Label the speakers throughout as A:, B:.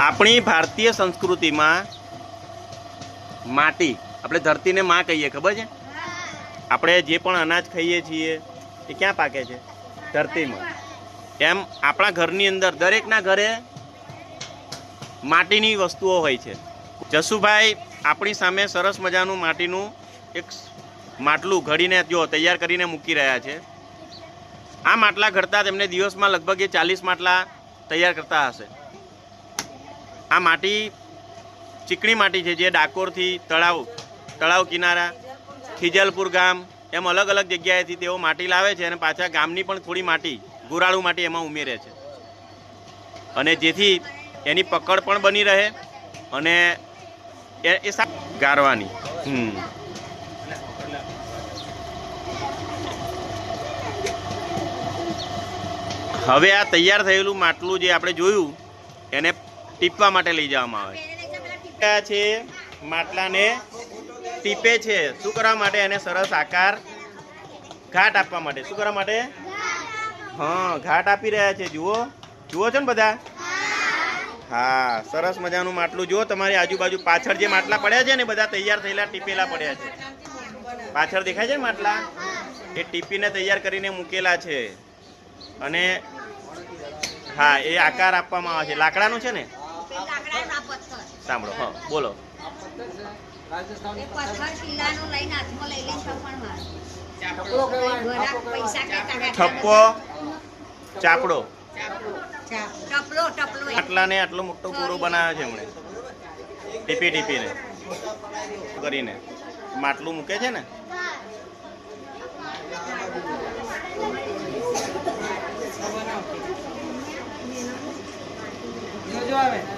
A: આપણી ભારતીય સંસ્કૃતિમાં માટી, આપણે ધરતીને માં કહીએ, ખબર છે? આપણે જે પણ અનાજ ખાઈએ છીએ, એ ક્યાં પાકે છે? ધરતીમાં. એમ આપણા ઘરની અંદર, દરેકના ઘરે માટીની વસ્તુઓ હોય છે. જસુભાઈ, આપણી સામે સરસ મજાનું માટીનું એક માટલું ઘડીને જો તૈયાર કરીને મૂકી રહ્યા છે. આ માટલા ઘડતા તેમને દિવસમાં લગભગ એ ચાલીસ માટલા તૈયાર કરતા હશે. આ માટી ચીકણી માટી છે, જે ડાકોરથી તળાવ તળાવ કિનારા, ખીજલપુર ગામ, એમ અલગ અલગ જગ્યાએથી તેઓ માટી લાવે છે અને પાછા ગામની પણ થોડી માટી, ગોરાળું માટી એમાં ઉમેરે છે. અને જેથી એની પકડ પણ બની રહે અને એ ગારવાની. હવે આ તૈયાર થયેલું માટલું જે આપણે જોયું, એને ટીપવા માટે લઈ જવામાં આવે છે. માટલાને ટીપે છે. શું કરવા માટે? એને સરસ આકાર ઘાટ આપવા માટે. શું કરવા માટે? હા, ઘાટ આપી રહ્યા છે. જુઓ. જુઓ છો ને બધા? હા, સરસ મજાનું માટલું. જુઓ, તમારી આજુબાજુ પાછળ જે માટલા પડ્યા છે ને બધા તૈયાર થયેલા, ટીપેલા પડ્યા છે. પાછળ દેખાય છે માટલા? એ ટીપીને તૈયાર કરીને મૂકેલા છે. અને હા, એ આકાર આપવામાં આવે છે. લાકડાનું છે ને? પૈસા હા બોલો. થપ્પો ચાપડો.
B: ટપલો ટપલો
A: આટલાને આટલો મોટો પૂરો બનાવ્યો છે એમણે. ટીપી ટીપીને. કરીને. માટલું મૂકે છે ને? તો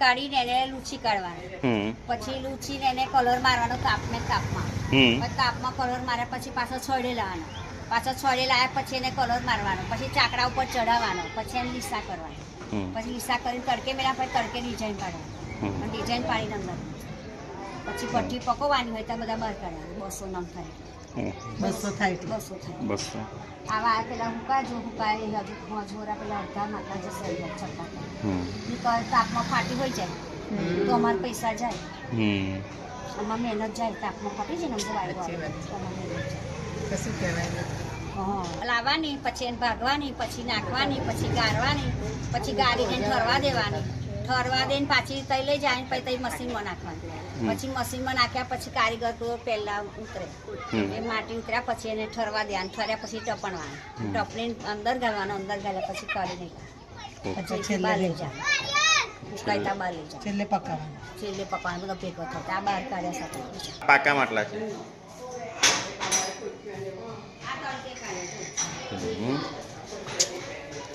B: કાઢીને એને લૂછી કાઢવાની. પછી લૂછીને એને કલર મારવાનો કાપને કાપમાં. કાપમાં કલર માર્યા પછી પાછો છોડે લાવવાનો. પાછો છોડે લાવ્યા પછી એને કલર મારવાનો. પછી ચાકડા ઉપર ચડાવવાનો પછી એને લીસા કરવાનો. પછી લીસા કરીને તડકે મેળા પછી તડકે ડિઝાઇન પાડવાની ડિઝાઇન પાડી અંદર પછી ભઠ્ઠી પકવવાની હોય તો બધા બહાર કાઢ્યા બસો નંગ થાય. બસો થાય બસો થાય.
A: બસો.
B: આવા પેલા હુકા જો હુકા એ હજુ મજૂરા પેલા અડધા માતા જશે છતાં તાપમાં ફાટી હોય જાય. તો અમારા પૈસા જાય.
A: હમ.
B: આમાં મહેનત જાય તાપમાં ફાટી જાય ને અમુક વાયરો કશું અમારે. હા. લાવવાની પછી એને ભાગવાની પછી નાખવાની પછી ગાળવાની પછી ગાળીને ઠરવા દેવાની. ઠરવા દઈને પાછી તઈ લઈ જાય ને પછી તઈ મશીનમાં નાખવાની. પછી મશીનમાં નાખ્યા પછી કારીગર તો પહેલા ઉતરે. એ માટી ઉતર્યા પછી એને ઠરવા દેવાનું ઠર્યા પછી ટપણવાનું. ટપણી અંદર ગાળવાનું અંદર ગાળ્યા પછી કાઢી નહીં પછી બહાર લઈ જાય
C: છેલ્લે પકાવવાનું
B: છેલ્લે પકવાનું બધો ભેગો થતો આ બહાર કાઢ્યા સાથે.
A: પાકા માટલા છે?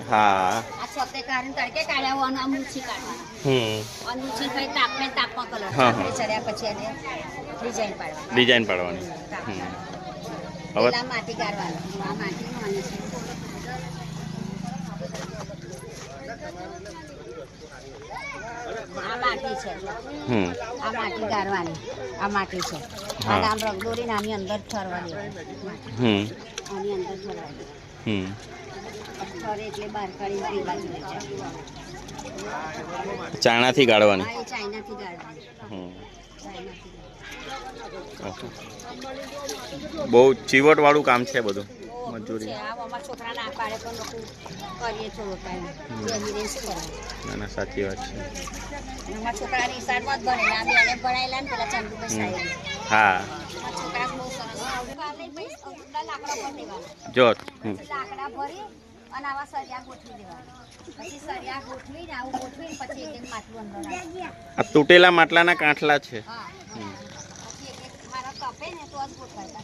A: હા.
B: છતે કાઢીને તડકે કાઢ્યા અને આમ ઊંચી કાઢવાની. અને ઊંચી થઈ તાપને તાપમાં કલર. ચડ્યા પછી એને ડિઝાઇન પાડવાની.
A: ડિઝાઇન પાડવાની. હવે?
B: માટી ગાળવાનું આ માટી આ માટી છે.
A: હમ.
B: આ માટી ગાળવાની આ માટી છે. અને આમ રંગદોરી આની અંદર.
A: હમ.
B: આની અંદર
A: હમ.
B: ઠરે એટલે બહાર કાઢીને બાજુ લઈ જાય
A: ચાણાથી ગાળવાની?
B: હા એ ચાઇનાથી ગાળવાની.
A: હમ.
B: ચાઇનાથી
A: ઓકે. ચીવટવાળું કામ છે બધું
B: બહુ
A: મજૂરી.
B: ના
A: ના સાચી વાત છે. હા.
B: બહુ
A: જો
B: લાકડા ભરી અને આવા સળિયા ગોઠવી દેવાના. પછી સળિયા ગોઠવીને આવું ગોઠવીને પછી એક એક માટલું અંદર
A: આ તૂટેલા માટલાના કાંઠલા છે.
B: હા. પછી એક એક મારા કપે ને તો જ ગોઠવાતા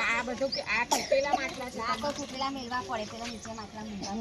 C: આ બધું કે આ તૂટેલા માટલા છે.
B: આ તો તૂટેલા મેળવા પડે પેલા નીચે માટલા મેળવા.